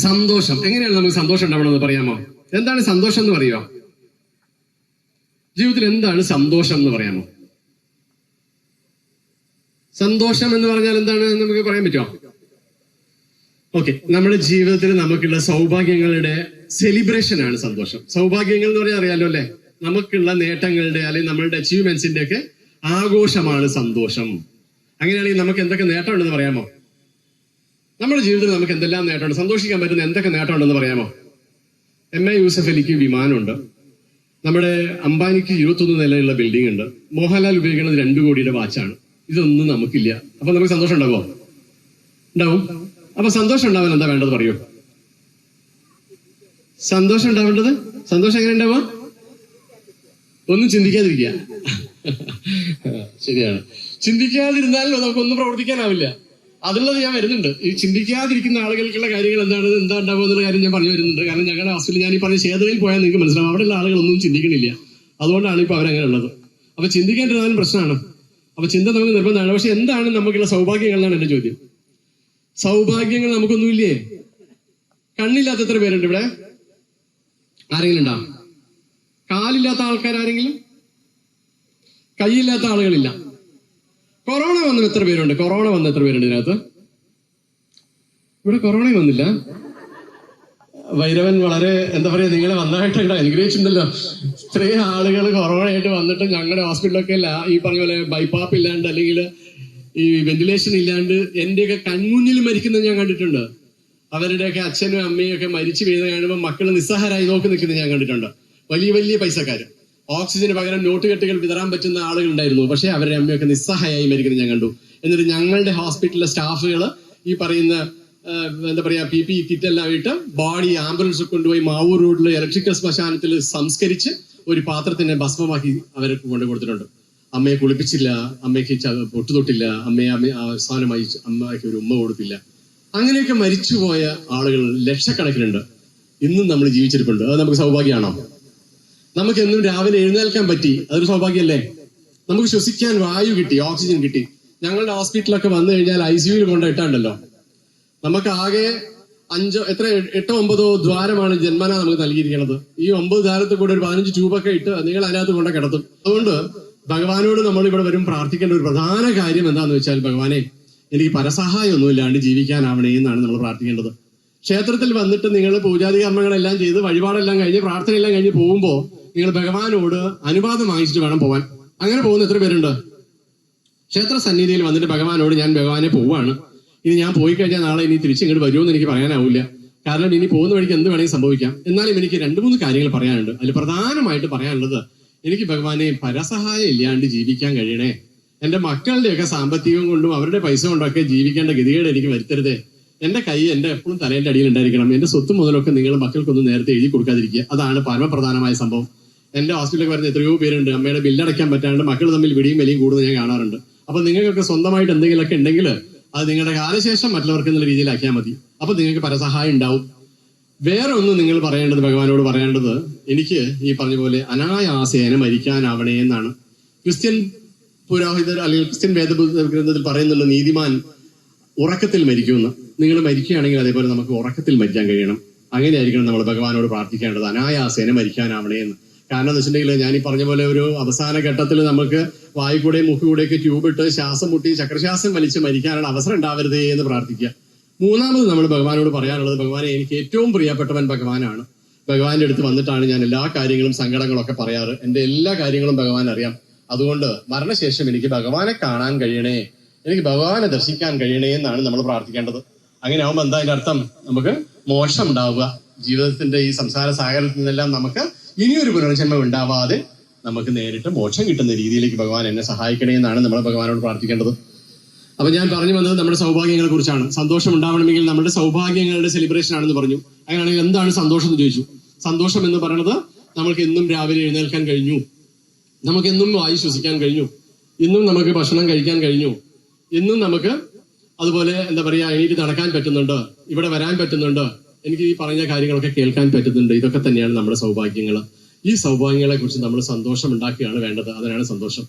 സന്തോഷം. എങ്ങനെയാണ് നമുക്ക് സന്തോഷം ഉണ്ടാവണമെന്ന് പറയാമോ? എന്താണ് സന്തോഷം എന്ന് പറയുമോ ജീവിതത്തിൽ എന്താണ് സന്തോഷം എന്ന് പറയാമോ? സന്തോഷം എന്ന് പറഞ്ഞാൽ എന്താണ് നമുക്ക് പറയാൻ പറ്റുമോ? ഓക്കെ നമ്മുടെ ജീവിതത്തിൽ നമുക്കുള്ള സൗഭാഗ്യങ്ങളുടെ സെലിബ്രേഷൻ ആണ് സന്തോഷം. സൗഭാഗ്യങ്ങൾ എന്ന് പറഞ്ഞാൽ അറിയാലോ അല്ലെ? നമുക്കുള്ള നേട്ടങ്ങളുടെ അല്ലെങ്കിൽ നമ്മളുടെ അച്ചീവ്മെന്റ്സിന്റെ ഒക്കെ ആഘോഷമാണ് സന്തോഷം. അങ്ങനെയാണെങ്കിൽ നമുക്ക് എന്തൊക്കെ നേട്ടമുണ്ടെന്ന് പറയാമോ? നമ്മുടെ ജീവിതത്തിൽ നമുക്ക് എന്തെല്ലാം നേട്ടമുണ്ട്? സന്തോഷിക്കാൻ പറ്റുന്ന എന്തൊക്കെ നേട്ടമുണ്ടെന്ന് പറയാമോ? എം എ യൂസഫ് അലിക്ക് വിമാനമുണ്ട്. നമ്മുടെ അംബാനിക്ക് ഇരുപത്തൊന്ന് നിലയുള്ള ബിൽഡിംഗ് ഉണ്ട് മോഹൻലാൽ ഉപയോഗിക്കുന്നത് രണ്ടു കോടിയുടെ വാച്ചാണ്. ഇതൊന്നും നമുക്കില്ല. അപ്പൊ നമുക്ക് സന്തോഷം ഉണ്ടാവോ ഉണ്ടാവും. അപ്പൊ സന്തോഷം ഉണ്ടാവാൻ എന്താ വേണ്ടത് പറയൂ. സന്തോഷം ഉണ്ടാവേണ്ടത്? സന്തോഷം എങ്ങനെ ഉണ്ടാവുക? ഒന്നും ചിന്തിക്കാതിരിക്കുക. ശരിയാണ്. ചിന്തിക്കാതിരുന്നാൽ നമുക്കൊന്നും പ്രവർത്തിക്കാനാവില്ല. അതുള്ളത് ഞാൻ വരുന്നുണ്ട്. ഈ ചിന്തിക്കാതിരിക്കുന്ന ആളുകൾക്കുള്ള കാര്യങ്ങൾ എന്താണ് എന്താ ഉണ്ടാവുക എന്നുള്ള കാര്യം ഞാൻ പറഞ്ഞു വരുന്നുണ്ട്. കാരണം ഞങ്ങളുടെ ഹോസ്പിറ്റലിൽ ഞാൻ ഈ പറഞ്ഞ ശേതയിൽ പോയാൽ നിങ്ങൾക്ക് മനസ്സിലാവും. അവിടെയുള്ള ആളുകളൊന്നും ചിന്തിക്കണില്ല. അതുകൊണ്ടാണ് ഇപ്പൊ അവരങ്ങനെ ഉള്ളത്. അപ്പൊ ചിന്തിക്കാണ്ടിരുന്നാലും പ്രശ്നമാണ്. അപ്പൊ ചിന്ത നമുക്ക് നിർബന്ധമാണ്. പക്ഷെ എന്താണ് നമുക്കുള്ള സൗഭാഗ്യങ്ങൾ എന്നാണ് എന്റെ ചോദ്യം. സൗഭാഗ്യങ്ങൾ നമുക്കൊന്നുമില്ലേ? കണ്ണില്ലാത്ത എത്ര പേരുണ്ട് ഇവിടെ. ആരെങ്കിലും ഉണ്ടോ? കാലില്ലാത്ത ആൾക്കാർ ആരെങ്കിലും കൈയില്ലാത്ത ആളുകളില്ല. കൊറോണ വന്നത് എത്ര പേരുണ്ട്? കൊറോണ വന്ന എത്ര പേരുണ്ട് ഇതിനകത്ത്? ഇവിടെ കൊറോണ വന്നില്ല. ഭൈരവൻ വളരെ എന്താ പറയാ നിങ്ങളെ നന്നായിട്ട് അനുഗ്രഹിച്ചിട്ടുണ്ടല്ലോ. ഇത്രയും ആളുകൾ കൊറോണ ആയിട്ട് വന്നിട്ട് ഞങ്ങളുടെ ഹോസ്പിറ്റലൊക്കെ അല്ല ഈ പറഞ്ഞ പോലെ ബൈപ്പാപ്പ് ഇല്ലാണ്ട് അല്ലെങ്കിൽ ഈ വെന്റിലേഷൻ ഇല്ലാണ്ട് എന്റെയൊക്കെ കൺമുന്നിൽ മരിക്കുന്നത് ഞാൻ കണ്ടിട്ടുണ്ട്. അവരുടെയൊക്കെ അച്ഛനും അമ്മയും ഒക്കെ മരിച്ചു വീഴുന്ന കാണുമ്പോൾ മക്കൾ നിസ്സഹാരായി നോക്കി നിൽക്കുന്നത് ഞാൻ കണ്ടിട്ടുണ്ട്. വലിയ വലിയ പൈസക്കാര്. ഓക്സിജന് പകരം നോട്ട് കെട്ടുകൾ വിതറാൻ പറ്റുന്ന ആളുകൾ ഉണ്ടായിരുന്നു പക്ഷേ അവരുടെ അമ്മയൊക്കെ നിസ്സഹായായി മരിക്കുന്നത് ഞാൻ കണ്ടു. എന്നിട്ട് ഞങ്ങളുടെ ഹോസ്പിറ്റലിലെ സ്റ്റാഫുകൾ ഈ പറയുന്ന എന്താ പറയാ പി പി കിറ്റ് എല്ലാം ഇട്ട് ബോഡി ആംബുലൻസ് കൊണ്ടുപോയി മാവൂർ റോഡിലെ ഇലക്ട്രിക്കൽ ശ്മശാനത്തിൽ സംസ്കരിച്ച് ഒരു പാത്രത്തിനെ ഭസ്മമാക്കി അവർക്ക് കൊണ്ടു കൊടുത്തിട്ടുണ്ട്. അമ്മയെ കുളിപ്പിച്ചില്ല അമ്മയ്ക്ക് പൊട്ടുതൊട്ടില്ല പൊട്ടു തൊട്ടില്ല അമ്മയെ അമ്മ അവസാനമായി അമ്മയ്ക്ക് ഒരു ഉമ്മ കൊടുത്തില്ല. അങ്ങനെയൊക്കെ മരിച്ചുപോയ ആളുകൾ ലക്ഷക്കണക്കിനുണ്ട്. ഇന്നും നമ്മൾ ജീവിച്ചിരിപ്പുണ്ട്. അത് നമുക്ക് സൗഭാഗ്യമാണോ? നമുക്ക് എന്നും രാവിലെ എഴുന്നേൽക്കാൻ പറ്റി. അതൊരു സൗഭാഗ്യമല്ലേ? നമുക്ക് ശ്വസിക്കാൻ വായു കിട്ടി ഓക്സിജൻ കിട്ടി. ഞങ്ങളുടെ ഹോസ്പിറ്റലൊക്കെ വന്നു കഴിഞ്ഞാൽ ഐ സിയുയിൽ കൊണ്ട് ഇട്ടാണ്ടല്ലോ. നമുക്ക് ആകെ അഞ്ചോ എത്ര എട്ടോ ഒമ്പതോ ദ്വാരമാണ് ജന്മന നമുക്ക് നൽകിയിരിക്കുന്നത്. ഈ ഒമ്പത് ദ്വാരത്തിൽ കൂടെ ഒരു പതിനഞ്ച് ട്യൂബൊക്കെ ഇട്ട് നിങ്ങൾ അതിനകത്ത് കൊണ്ട് കിടത്തും. അതുകൊണ്ട് ഭഗവാനോട് നമ്മൾ ഇവിടെ വരും പ്രാർത്ഥിക്കേണ്ട ഒരു പ്രധാന കാര്യം എന്താന്ന് വെച്ചാൽ ഭഗവാനെ എനിക്ക് പരസഹായം ഒന്നും ഇല്ലാണ്ട് ജീവിക്കാനാവണേ എന്നാണ് നമ്മൾ പ്രാർത്ഥിക്കേണ്ടത്. ക്ഷേത്രത്തിൽ വന്നിട്ട് നിങ്ങൾ പൂജാതി കർമ്മങ്ങളെല്ലാം ചെയ്ത് വഴിപാടെല്ലാം കഴിഞ്ഞ് പ്രാർത്ഥനയെല്ലാം കഴിഞ്ഞ് പോകുമ്പോൾ നിങ്ങൾ ഭഗവാനോട് അനുവാദം വാങ്ങിച്ചിട്ട് വേണം പോവാൻ. അങ്ങനെ പോകുന്ന എത്ര പേരുണ്ട്? ക്ഷേത്ര സന്നിധിയിൽ വന്നിട്ട് ഭഗവാനോട് ഞാൻ ഭഗവാനെ പോവാണ്. ഇനി ഞാൻ പോയി കഴിഞ്ഞാൽ നാളെ ഇനി തിരിച്ച് ഇങ്ങോട്ട് വരുമെന്ന് എനിക്ക് പറയാനാവില്ല. കാരണം ഇനി പോകുന്ന വഴിക്ക് എന്ത് വേണമെങ്കിൽ സംഭവിക്കാം. എന്നാലും എനിക്ക് രണ്ട് മൂന്ന് കാര്യങ്ങൾ പറയാനുണ്ട്. അതിൽ പ്രധാനമായിട്ട് പറയാനുള്ളത് എനിക്ക് ഭഗവാനെ പരസഹായം ഇല്ലാണ്ട് ജീവിക്കാൻ കഴിയണേ. എന്റെ മക്കളുടെയൊക്കെ സാമ്പത്തികം കൊണ്ടും അവരുടെ പൈസ കൊണ്ടൊക്കെ ജീവിക്കേണ്ട ഗതികേട് എനിക്ക് വരുത്തരുതേ. എന്റെ കൈ എന്റെ എപ്പോഴും തലേന്റെ അടിയിൽ ഉണ്ടായിരിക്കണം. എന്റെ സ്വത്ത് മുതലൊക്കെ നിങ്ങൾ മക്കൾക്കൊന്നും നേരത്തെ എഴുതി കൊടുക്കാതിരിക്കുക. അതാണ് പരമപ്രധാനമായ സംഭവം. എന്റെ ഹോസ്പിറ്റലൊക്കെ വരുന്ന എത്രയോ പേരുണ്ട്. അമ്മയുടെ ബില്ലടയ്ക്കാൻ പറ്റാണ്ട് മക്കൾ തമ്മിൽ വിടിയും വലിയും കൂടുതൽ ഞാൻ കാണാറുണ്ട്. അപ്പൊ നിങ്ങൾക്കൊക്കെ സ്വന്തമായിട്ട് എന്തെങ്കിലുമൊക്കെ ഉണ്ടെങ്കിൽ അത് നിങ്ങളുടെ കാലശേഷം മറ്റുള്ളവർക്ക് എന്നുള്ള രീതിയിലാക്കിയാൽ മതി. അപ്പൊ നിങ്ങൾക്ക് പരസഹായം ഉണ്ടാവും. വേറെ ഒന്നും നിങ്ങൾ പറയേണ്ടത് ഭഗവാനോട് പറയേണ്ടത് എനിക്ക് ഈ പറഞ്ഞ പോലെ അനായാസേന മരിക്കാനാവണേ എന്നാണ്. ക്രിസ്ത്യൻ പുരോഹിതർ അല്ലെങ്കിൽ ക്രിസ്ത്യൻ വേദ ഗ്രന്ഥത്തിൽ പറയുന്നുണ്ട് നീതിമാൻ ഉറക്കത്തിൽ മരിക്കുമെന്ന്. നിങ്ങൾ മരിക്കുകയാണെങ്കിൽ അതേപോലെ നമുക്ക് ഉറക്കത്തിൽ മരിക്കാൻ കഴിയണം. അങ്ങനെയായിരിക്കണം നമ്മൾ ഭഗവാനോട് പ്രാർത്ഥിക്കേണ്ടത്. അനായാസേന മരിക്കാനാവണേ എന്ന്. കാരണം എന്ന് വെച്ചിട്ടുണ്ടെങ്കിൽ ഞാൻ ഈ പറഞ്ഞ പോലെ ഒരു അവസാന ഘട്ടത്തിൽ നമുക്ക് വായുകൂടെയും മുക്കുകൂടെയൊക്കെ ട്യൂബ് ഇട്ട് ശ്വാസം മുട്ടി ചക്രശ്വാസം വലിച്ച് മരിക്കാനുള്ള അവസരം ഉണ്ടാവരുതേ എന്ന് പ്രാർത്ഥിക്കുക. മൂന്നാമത് നമ്മൾ ഭഗവാനോട് പറയാനുള്ളത് ഭഗവാനെ എനിക്ക് ഏറ്റവും പ്രിയപ്പെട്ടവൻ ഭഗവാനാണ്. ഭഗവാന്റെ അടുത്ത് വന്നിട്ടാണ് ഞാൻ എല്ലാ കാര്യങ്ങളും സങ്കടങ്ങളും ഒക്കെ പറയാറ്. എന്റെ എല്ലാ കാര്യങ്ങളും ഭഗവാൻ അറിയാം. അതുകൊണ്ട് മരണശേഷം എനിക്ക് ഭഗവാനെ കാണാൻ കഴിയണേ എനിക്ക് ഭഗവാനെ ദർശിക്കാൻ കഴിയണേ എന്നാണ് നമ്മൾ പ്രാർത്ഥിക്കേണ്ടത്. അങ്ങനെ ആവുമ്പോൾ എന്താ അതിന്റെ അർത്ഥം? നമുക്ക് മോശം ഉണ്ടാവുക. ജീവിതത്തിന്റെ ഈ സംസാര സാഗരത്തിൽ നിന്നെല്ലാം നമുക്ക് ഇനിയൊരു പുനർജന്മം ഉണ്ടാവാതെ നമുക്ക് നേരിട്ട് മോക്ഷം കിട്ടുന്ന രീതിയിലേക്ക് ഭഗവാൻ എന്നെ സഹായിക്കണേ എന്നാണ് നമ്മൾ ഭഗവാനോട് പ്രാർത്ഥിക്കേണ്ടത്. അപ്പൊ ഞാൻ പറഞ്ഞു വന്നത് നമ്മുടെ സൗഭാഗ്യങ്ങളെ കുറിച്ചാണ്. സന്തോഷം ഉണ്ടാവണമെങ്കിൽ നമ്മുടെ സൗഭാഗ്യങ്ങളുടെ സെലിബ്രേഷൻ ആണെന്ന് പറഞ്ഞു. അങ്ങനെയാണെങ്കിൽ എന്താണ് സന്തോഷം എന്ന് ചോദിച്ചു. സന്തോഷം എന്ന് പറയുന്നത് നമുക്ക് എന്നും രാവിലെ എഴുന്നേൽക്കാൻ കഴിഞ്ഞു. നമുക്ക് എന്നും വായു ശ്വസിക്കാൻ കഴിഞ്ഞു. ഇന്നും നമുക്ക് ഭക്ഷണം കഴിക്കാൻ കഴിഞ്ഞു. ഇന്നും നമുക്ക് അതുപോലെ എന്താ പറയാ എണീറ്റ് നടക്കാൻ പറ്റുന്നുണ്ട്. ഇവിടെ വരാൻ പറ്റുന്നുണ്ട്. എനിക്ക് ഈ പറഞ്ഞ കാര്യങ്ങളൊക്കെ കേൾക്കാൻ പറ്റുന്നുണ്ട്. ഇതൊക്കെ തന്നെയാണ് നമ്മുടെ സൗഭാഗ്യങ്ങൾ ഈ സൗഭാഗ്യങ്ങളെ കുറിച്ച് നമ്മൾ സന്തോഷം ഉണ്ടാക്കുകയാണ് വേണ്ടത്. അതിനാണ് സന്തോഷം.